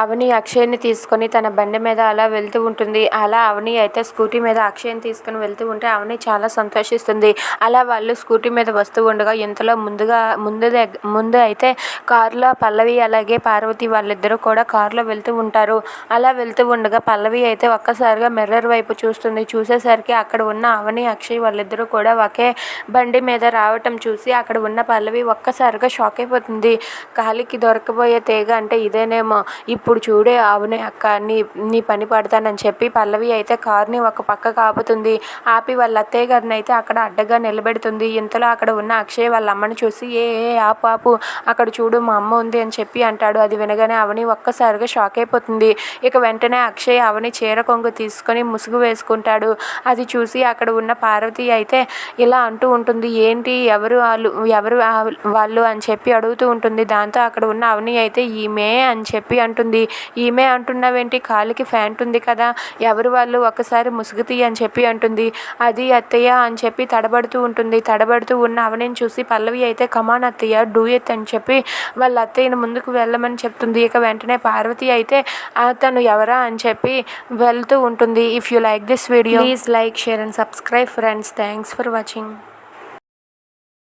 అవని అక్షయ్ని తీసుకొని తన బండి మీద అలా వెళ్తూ ఉంటుంది. అలా అవని అయితే స్కూటీ మీద అక్షయ్ని తీసుకొని వెళ్తూ ఉంటే అవని చాలా సంతోషిస్తుంది. అలా వాళ్ళు స్కూటీ మీద వస్తూ ఉండగా ఇంతలో ముందుగా ముందు దగ్ ముందు అయితే కారులో పల్లవి అలాగే పార్వతి వాళ్ళిద్దరూ కూడా కారులో వెళ్తూ ఉంటారు. అలా వెళ్తూ ఉండగా పల్లవి అయితే ఒక్కసారిగా మిర్రర్ వైపు చూస్తుంది. చూసేసరికి అక్కడ ఉన్న అవని అక్షయ్ వాళ్ళిద్దరూ కూడా ఒకే బండి మీద రావటం చూసి అక్కడ ఉన్న పల్లవి ఒక్కసారిగా షాక్ అయిపోతుంది. కాలికి దొరకబోయే తీగ అంటే ఇదేనేమో. ఇప్పుడు ఇప్పుడు చూడే అవునే అక్క నీ నీ పని పడతానని చెప్పి పల్లవి అయితే కారుని ఒక పక్క ఆపుతుంది ఆపి వాళ్ళ అత్తయ్య గారిని అయితే అక్కడ అడ్డగా నిలబెడుతుంది. ఇంతలో అక్కడ ఉన్న అక్షయ్ వాళ్ళ అమ్మని చూసి ఏ ఏ ఆపు ఆపు అక్కడ చూడు మా అమ్మ ఉంది అని చెప్పి అంటాడు. అది వినగానే అవని ఒక్కసారిగా షాక్ అయిపోతుంది. ఇక వెంటనే అక్షయ్ అవని చీర కొంగు తీసుకొని ముసుగు వేసుకుంటాడు. అది చూసి అక్కడ ఉన్న పార్వతి అయితే ఇలా అంటూ ఉంటుంది. ఏంటి ఎవరు వాళ్ళు ఎవరు వాళ్ళు? అని చెప్పి అడుగుతూ ఉంటుంది. దాంతో అక్కడ ఉన్న అవని అయితే ఈమె అని చెప్పి అంటుంది. ఈమె అంటున్నావేంటి? కాలికి ఫ్యాంట్ ఉంది కదా ఎవరు వాళ్ళు? ఒకసారి ముసుగుతీ అని చెప్పి అంటుంది. అది అత్తయ్య అని చెప్పి తడబడుతూ ఉంటుంది. తడబడుతూ ఉన్న అవనిని చూసి పల్లవి అయితే కమాన్ అత్తయ్య డూ ఎత్ అని చెప్పి వాళ్ళ అత్తయ్యను ముందుకు వెళ్ళమని చెప్తుంది. ఇక వెంటనే పార్వతి అయితే అతను ఎవరా? అని చెప్పి వెళ్తూ ఉంటుంది. If you like this video please like share and subscribe friends thanks for watching